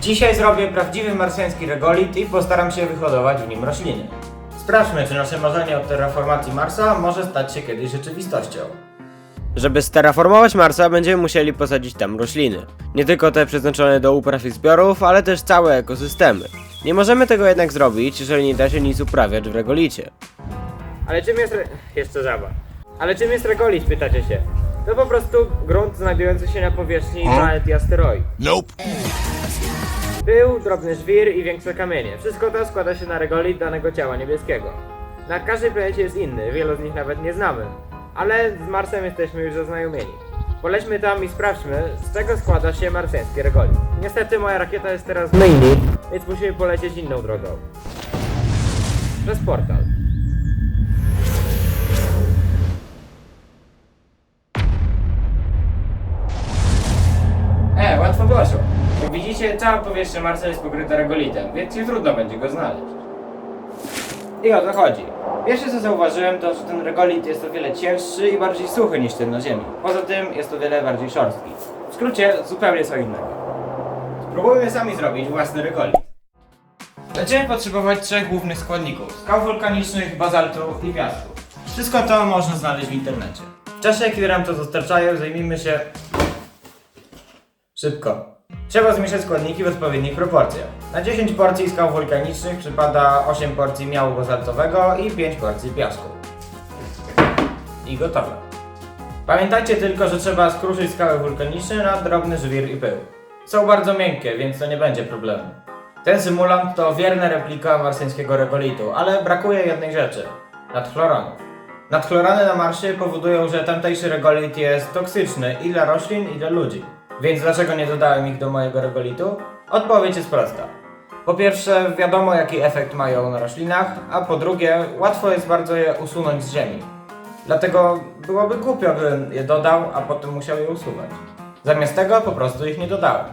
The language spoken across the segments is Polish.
Dzisiaj zrobię prawdziwy marsjański regolit i postaram się wyhodować w nim rośliny. Sprawdźmy, czy nasze marzenie o terraformacji Marsa może stać się kiedyś rzeczywistością. Żeby sterraformować Marsa, będziemy musieli posadzić tam rośliny. Nie tylko te przeznaczone do upraw i zbiorów, ale też całe ekosystemy. Nie możemy tego jednak zrobić, jeżeli nie da się nic uprawiać w regolicie. Ale czym jest... Re... Jeszcze żaba. Ale czym jest regolit, pytacie się? To po prostu grunt znajdujący się na powierzchni planet i asteroid. Nope. Pył, drobny żwir i większe kamienie. Wszystko to składa się na regolit danego ciała niebieskiego. Na każdej planecie jest inny, wielu z nich nawet nie znamy. Ale z Marsem jesteśmy już zaznajomieni. Polećmy tam i sprawdźmy, z czego składa się marsjański regolit. Niestety moja rakieta jest teraz w myjni, więc musimy polecieć inną drogą. Przez portal. Widzicie, cała powierzchnia Marsa jest pokryta regolitem, więc nie trudno będzie go znaleźć. I o to chodzi. Pierwsze co zauważyłem to, że ten regolit jest o wiele cięższy i bardziej suchy niż ten na Ziemi. Poza tym jest o wiele bardziej szorstki. W skrócie, zupełnie co innego. Spróbujmy sami zrobić własny regolit. Będziemy potrzebować trzech głównych składników. Skał wulkanicznych, bazaltu i piasku. Wszystko to można znaleźć w internecie. W czasie, kiedy nam to dostarczają, zajmijmy się Szybko. Trzeba zmieszać składniki w odpowiednich proporcjach. Na 10 porcji skał wulkanicznych przypada 8 porcji miału bazaltowego i 5 porcji piasku. I gotowe. Pamiętajcie tylko, że trzeba skruszyć skały wulkaniczne na drobny żwir i pył. Są bardzo miękkie, więc to nie będzie problemu. Ten symulant to wierna replika marsjańskiego regolitu, ale brakuje jednej rzeczy. Nadchloranów. Nadchlorany na Marsie powodują, że tamtejszy regolit jest toksyczny i dla roślin, i dla ludzi. Więc dlaczego nie dodałem ich do mojego regolitu? Odpowiedź jest prosta. Po pierwsze, wiadomo jaki efekt mają na roślinach, a po drugie, łatwo jest bardzo je usunąć z ziemi. Dlatego byłoby głupio, gdybym je dodał, a potem musiał je usuwać. Zamiast tego po prostu ich nie dodałem.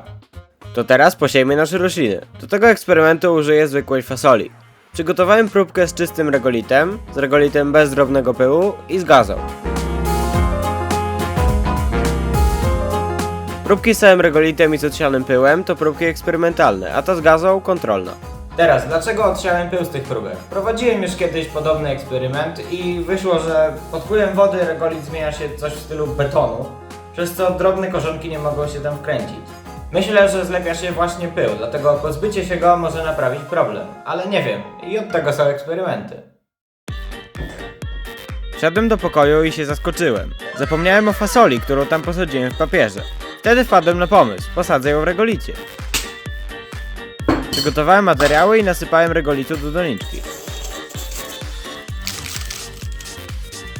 To teraz posiejmy nasze rośliny. Do tego eksperymentu użyję zwykłej fasoli. Przygotowałem próbkę z czystym regolitem, z regolitem bez drobnego pyłu i z gazą. Próbki z całym regolitem i z odsianym pyłem to próbki eksperymentalne, a ta z gazą kontrolna. Teraz, dlaczego odsiałem pył z tych próbek? Prowadziłem już kiedyś podobny eksperyment i wyszło, że pod wpływem wody regolit zmienia się coś w stylu betonu, przez co drobne korzonki nie mogą się tam wkręcić. Myślę, że zlepia się właśnie pył, dlatego pozbycie się go może naprawić problem, ale nie wiem i od tego są eksperymenty. Wszedłem do pokoju i się zaskoczyłem. Zapomniałem o fasoli, którą tam posadziłem w papierze. Wtedy wpadłem na pomysł, posadzę ją w regolicie. Przygotowałem materiały i nasypałem regolitu do doniczki.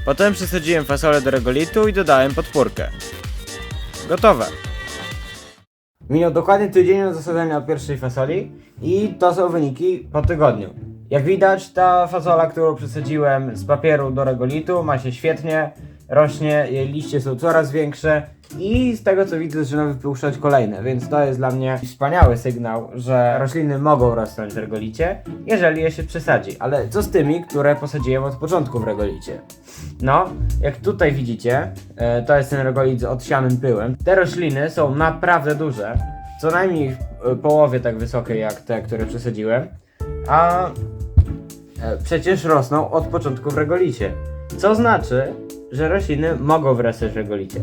Potem przesadziłem fasolę do regolitu i dodałem podpórkę. Gotowe. Minął dokładnie tydzień od zasadzenia pierwszej fasoli i to są wyniki po tygodniu. Jak widać, ta fasola, którą przesadziłem z papieru do regolitu ma się świetnie, rośnie, jej liście są coraz większe i z tego co widzę zaczyna wypuszczać kolejne, więc to jest dla mnie wspaniały sygnał, że rośliny mogą rosnąć w regolicie, jeżeli je się przesadzi. Ale co z tymi, które posadziłem od początku w regolicie? No, jak tutaj widzicie, e, to jest ten regolit z odsianym pyłem. Te rośliny są naprawdę duże, co najmniej w e, połowie tak wysokie jak te, które przesadziłem, a e, przecież rosną od początku w regolicie. Co znaczy, że rośliny mogą wrastać w regolicie.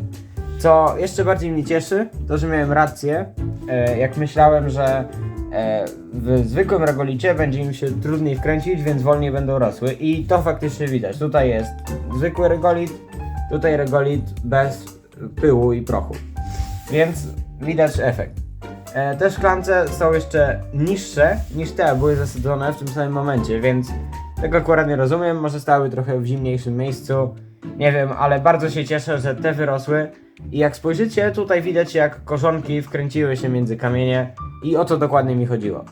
Co jeszcze bardziej mnie cieszy, to że miałem rację, e, jak myślałem, że e, w zwykłym regolicie będzie im się trudniej wkręcić, więc wolniej będą rosły. I to faktycznie widać. Tutaj jest zwykły regolit, tutaj regolit bez pyłu i prochu. Więc widać efekt. E, te szklance są jeszcze niższe niż te, były zasadzone w tym samym momencie, więc tego akurat nie rozumiem. Może stały trochę w zimniejszym miejscu. Nie wiem, ale bardzo się cieszę, że te wyrosły. I jak spojrzycie, tutaj widać jak korzonki wkręciły się między kamienie i o to dokładnie mi chodziło.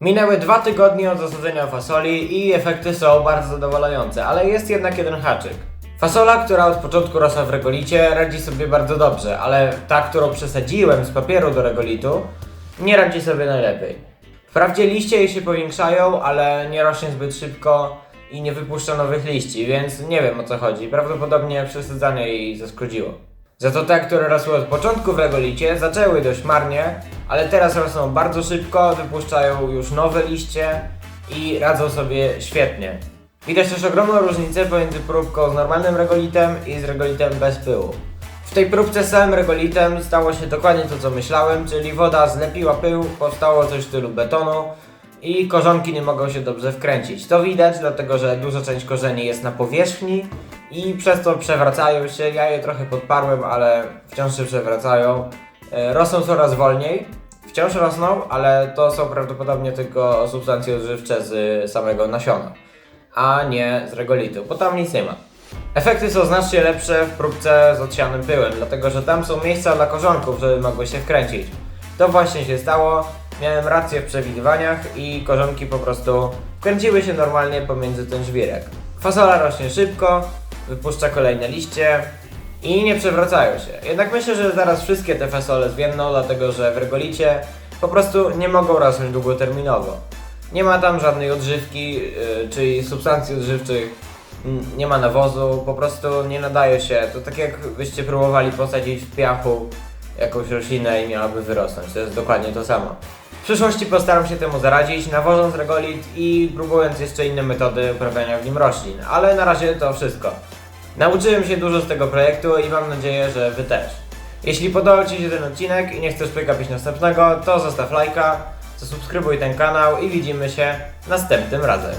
Minęły dwa tygodnie od zasadzenia fasoli i efekty są bardzo zadowalające, ale jest jednak jeden haczyk. Fasola, która od początku rosła w regolicie, radzi sobie bardzo dobrze, ale ta, którą przesadziłem z papieru do regolitu, nie radzi sobie najlepiej. Wprawdzie liście jej się powiększają, ale nie rośnie zbyt szybko i nie wypuszcza nowych liści, więc nie wiem o co chodzi. Prawdopodobnie przesadzanie jej zaszkodziło. Za to te, które rosły od początku w regolicie, zaczęły dość marnie, ale teraz rosną bardzo szybko, wypuszczają już nowe liście i radzą sobie świetnie. Widać też ogromną różnicę pomiędzy próbką z normalnym regolitem i z regolitem bez pyłu. W tej próbce z całym regolitem stało się dokładnie to, co myślałem, czyli woda zlepiła pył, powstało coś w stylu betonu i korzonki nie mogą się dobrze wkręcić. To widać, dlatego że duża część korzeni jest na powierzchni i przez to przewracają się. Ja je trochę podparłem, ale wciąż się przewracają. E, Rosną coraz wolniej. Wciąż rosną, ale to są prawdopodobnie tylko substancje odżywcze z samego nasiona, a nie z regolitu, bo tam nic nie ma. Efekty są znacznie lepsze w próbce z odsianym pyłem, dlatego że tam są miejsca dla korzonków, żeby mogły się wkręcić. To właśnie się stało, miałem rację w przewidywaniach i korzonki po prostu wkręciły się normalnie pomiędzy ten żwirek. Fasola rośnie szybko, wypuszcza kolejne liście i nie przewracają się. Jednak myślę, że zaraz wszystkie te fasole zwienną, dlatego że w regolicie po prostu nie mogą rosnąć długoterminowo. Nie ma tam żadnej odżywki, yy, czyli substancji odżywczych, nie ma nawozu, po prostu nie nadaje się. To tak jak byście próbowali posadzić w piachu jakąś roślinę i miałaby wyrosnąć. To jest dokładnie to samo. W przyszłości postaram się temu zaradzić, nawożąc regolit i próbując jeszcze inne metody uprawiania w nim roślin. Ale na razie to wszystko. Nauczyłem się dużo z tego projektu i mam nadzieję, że Wy też. Jeśli podobał Ci się ten odcinek i nie chcesz przegapić następnego, to zostaw lajka, zasubskrybuj ten kanał i widzimy się następnym razem.